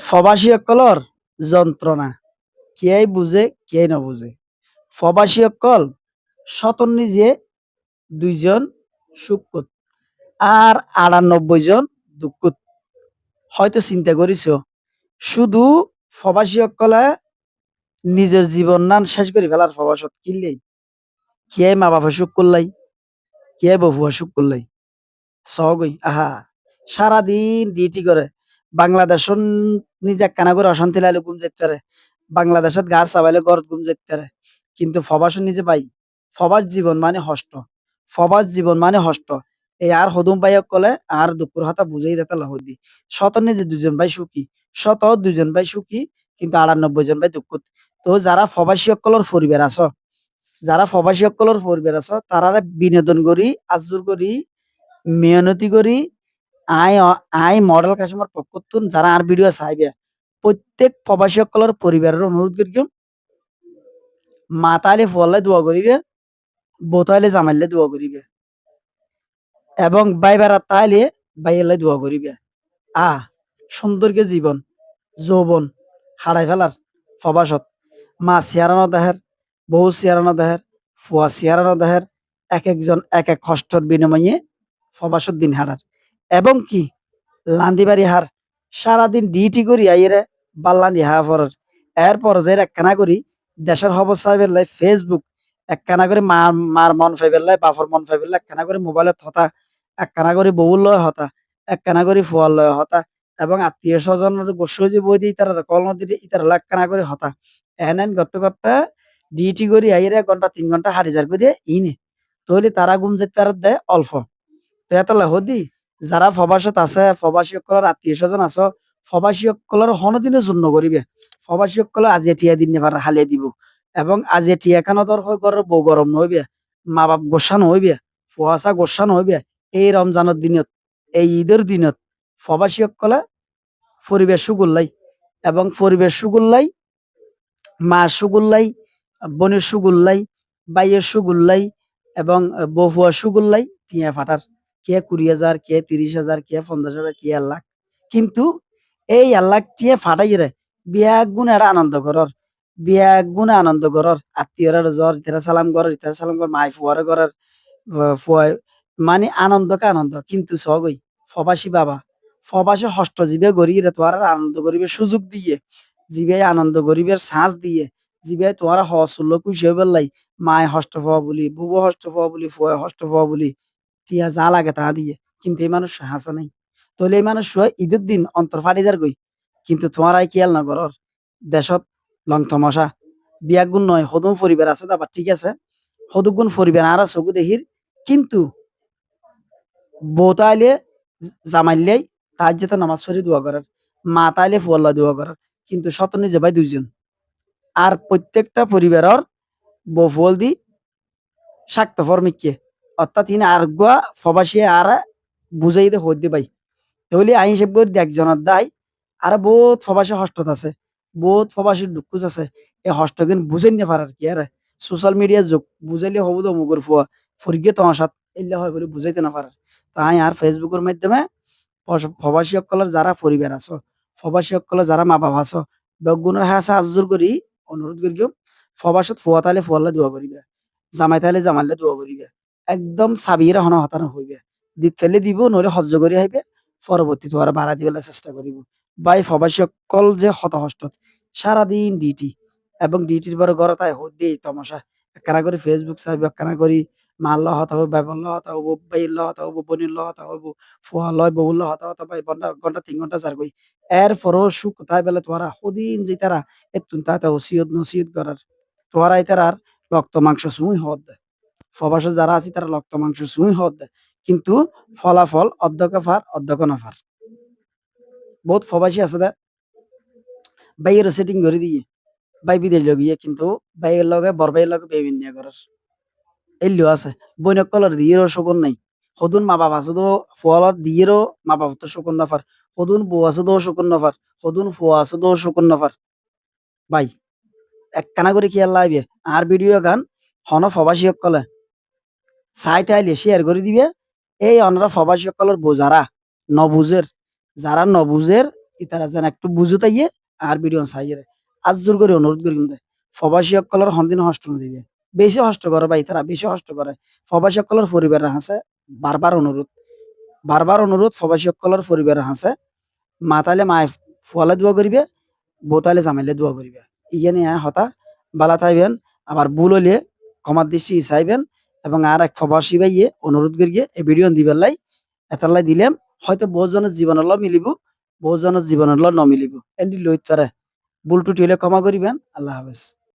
প্রবাসী অকলর যন্ত্রণা কে বুঝে কে নবুঝে প্রবাসী অকল শতন নিজে দুইজন সুখকুত আর আটানব্বই জন দুঃখুত হয়তো চিন্তা করিস শুধু প্রবাসী অকলে নিজের জীবন নান শেষ করে ফেলার প্রবাসত কিনলেই কে মা বাবা সুখ করলাই কে বভুয়া সুখ করলাই সহগই আহা সারাদিন ডিউটি করে বাংলাদেশন নিজে করে অশান্তি লাইলে ঘুম যেতে বাংলাদেশত গাছ চাবাইলে গড় ঘুম যেতে কিন্তু ফবাসন নিজে পাই। ফবাস জীবন মানে হষ্ট। ফবাস জীবন মানে হষ্ট। এই আর হদুম পাইয়ক কলে আর দুপুর হাতা বুঝাই দিতে লহদি শত নিজে দুজন ভাই সুখী। শত দুজন ভাই সুখী, কিন্তু আটানব্বই জন ভাই দুঃখ তো যারা ফবাসী অকলর পরিবার আছ, যারা ফবাসী অকলর পরিবার আছ তারা বিনোদন করি আজুর করি, মেহনতি করি আই আই মডেল কাস্টমার পক্ষতুন যারা আর ভিডিও চাইবে। প্রত্যেক প্রবাসী সকলের পরিবারের অনুরোধ করি মাতালে ফলে দোয়া করিবে বোতাইলে জামাইলে দোয়া করিবে এবং বাইবারা তাইলে বাইলে দোয়া করিবে আ সুন্দরকে জীবন যৌবন হারাই ফেলার প্রবাসত। মা সিয়ারানো দেহের বহু সিয়ারানো দেহের ফুয়া সিয়ারানো দেহের এক একজন এক এক কষ্টর বিনিময়ে প্রবাসত দিন হারার এবং কি? লান্দিবাড়ি হার। সারাদিন ডিউটি করি আইরে বাল্লান্দি হা পরের এরপর যে একখানা করি, দেশের খবর সাহেবের লাই ফেসবুক একখানা করে মার মার মন ফাইবের লাই, বাপর মন ফাইবের লাই, একখানা করে মোবাইলত হতা একখানা করে বউর লয় হতা, একখানা করে ফুয়ার লয় হতা, এবং আত্মীয় স্বজনের গোস্ব যে বই দিয়ে তারা নদী ইতারা একখানা করে হতা। এন এন করতে করতে ডিউটি করি আইরে ঘণ্টা, তিন ঘণ্টা হারি যার করে ইনে। তৈরি তারা গুম যেতে তারা দেয় অল্প। তো এত হদি যারা প্রবাসত আছে প্রবাসী সকলের আত্মীয় স্বজন আছো প্রবাসী সকলের হনদিনের জন্য করিবে প্রবাসী সকলে আজি টিয়া দিন নেবার হালিয়ে দিব। এবং আজি টিয়া খানো দর ঘরের বউ গরম নহইবে মা বাপ গোসা নহইবে ফুয়াশা গোসা নহইবে, এই রমজানের দিনত, এই ঈদের দিনত প্রবাসী সকলে পরিবেশ সুগুল্লাই। এবং পরিবেশ সুগুল্লাই, মা সুগুল্লাই বোনের সুগুল্লাই বাইয়ের সুগুল্লাই, এবং বফুয়া সুগুল্লাই, টিয়া ফাটার কে কুড়ি হাজার, কে তিরিশ হাজার, কে পঞ্চাশ হাজার, কে এক লাখ। কিন্তু এই এক লাখ টিয়া ফাটাই রে বিয়া গুণ একটা আনন্দ করর বিয়া গুণে আনন্দ করর আত্মীয়রা জ্বর ইতারা সালাম করর ইতারা সালাম কর মাই ফুয়ারে করর ফুয়ায় মানে আনন্দকে আনন্দ। কিন্তু সগই ফবাসী বাবা ফবাসী হষ্ট জীবে গড়িয়ে তোমার আনন্দ করিবে সুযোগ দিয়ে। জীবে আনন্দ করিবের সাঁস দিয়ে। জীবে তোমার হসুল্ল খুশি হইবার লাই মায় হষ্ট ফোয়া বলি, বুবু হষ্ট ফোয়া বলি ফুয়া হষ্ট ফোয়া বলি। টিয়া যা লাগে তা দিয়ে। কিন্তু এই মানুষ হাসা নাই। তাহলে এই মানুষ ঈদের দিন অন্তর ফাটি যার গই কিন্তু তোমার আই খেয়াল না করর? দেশত লং বিয়া গুণ নয় সদুম পরিবার আছে তারপর ঠিক আছে। সদুগুণ পরিবার আর চকু দেখির। কিন্তু বৌতাইলে জামাইলেই তার যেত নামাজ পড়ি দোয়া করার। মা তাইলে ফুয়াল্লা দোয়া করার। কিন্তু শত নিজে ভাই দুইজন। আর প্রত্যেকটা পরিবারের বফল দি শাক্ত ফর্মিককে। অর্থাৎ ইনি আর গুয়া ফবাসী আর বুঝাই দে হইতে পাই। তাহলে আই হিসেব করে একজনের দায়, আর বহুত ফবাসী হস্তত আছে, বহুত ফবাসীর দুঃখুজ আছে, এই হস্তকিন বুঝাই নিয়ে পারার কি, আর। সোশ্যাল মিডিয়া যুগ, বুঝাইলে হব তো মুগর ফুয়া, ফরিগে তোমার সাথে এলে হয় বলে বুঝাইতে না পারার তাই আর ফেসবুকের মাধ্যমে প্রবাসী সকলের যারা পরিবার আছো প্রবাসী সকলের যারা মা বাবা আছো, বেগুনের হাসা আজুর করি অনুরোধ করি প্রবাসত ফুয়া তাইলে ফুয়ালে দোয়া করিবে, জামাই তাইলে জামাইলে দোয়া করিবে। একদম সাবিরা হন হতানো হইবে দিত ফেলে দিব নইলে সহ্য করি আইবে পরবর্তী তোমার ভাড়া দিবেলা চেষ্টা করিব বাই প্রবাসী সকল যে হত হষ্ট সারাদিন ডিউটি। এবং পরে ঘরে তাই হদ দিয়ে তমাশা। একখানা করে ফেসবুক চাইবে একখানা করি মাল হতা হব বাইবন ল হতা হতা হব ল হতা হব ফুয়া লয় বউ ল হতা হতা বাই ঘণ্টা ঘণ্টা তিন ঘণ্টা চার গই এর পরও সুখ তাই বেলা তোরা সদিন যে তারা এতুন তাই তা ওসিয়ত নসিয়ত করার তোরা তারার রক্ত মাংস সুই হদ দেয় প্রবাসে যারা আছে, তারা রক্ত, মাংস সুই দেয় কিন্তু ফলাফল অধ্যক্ষ ফার নাফার বহুত প্রবাসী আছে দা। বাইয়ের সেটিং করে দিয়ে। বাই বিদেশ লগিয়ে কিন্তু বাইয়ের লগে বর বাইয়ের লগে বেবিন নিয়ে করার এলিও আছে। বৈনক কলর দিয়েরও শকুন নাই। সদুন মা বাবা আছে তো ফলত দিয়েরও মা বাবা তো শকুন নাফার সদুন বউ আছে তো শকুন নাফার সদুন ফুয়া আছে তো শকুন নাফার বাই, একখানা করে খেয়াল লাগবে আর ভিডিও গান, হন প্রবাসী সকলে চাইতে আইলে শেয়ার করে দিবে। এই অনরা প্রবাসী সকলের বোঝারা নবুজের যারা নবুজের ইতারা যেন একটু বুঝু তাইয়ে আর ভিডিও চাইয়ে আজ জোর করে অনুরোধ করি কিন্তু প্রবাসী সকলের হন্দিন হষ্ট দিবে বেশি হষ্ট করে ভাই তারা বেশি হষ্ট করে প্রবাসী সকলের পরিবারের হাসে বারবার অনুরোধ বারবার অনুরোধ প্রবাসী সকলের পরিবারের হাসে মাতালে মায় ফুয়ালে দোয়া করিবে বোতালে জামাইলে দোয়া করিবে ইয়ে নিয়ে হতা বালা থাইবেন আবার ভুল হইলে ক্ষমার দৃষ্টি চাইবেন এবং আর এক প্রবাসী ভাইয়ে অনুরোধ করিয়ে এই ভিডিও দিবার লাই এতালাই দিলাম। হয়তো বহুজনের জীবনের ল মিলিব, বহুজনের জীবনের লগ নমিলিব এন্ডি লইত পারে। ভুল হলে ক্ষমা করিবেন। আল্লাহ হাফেজ।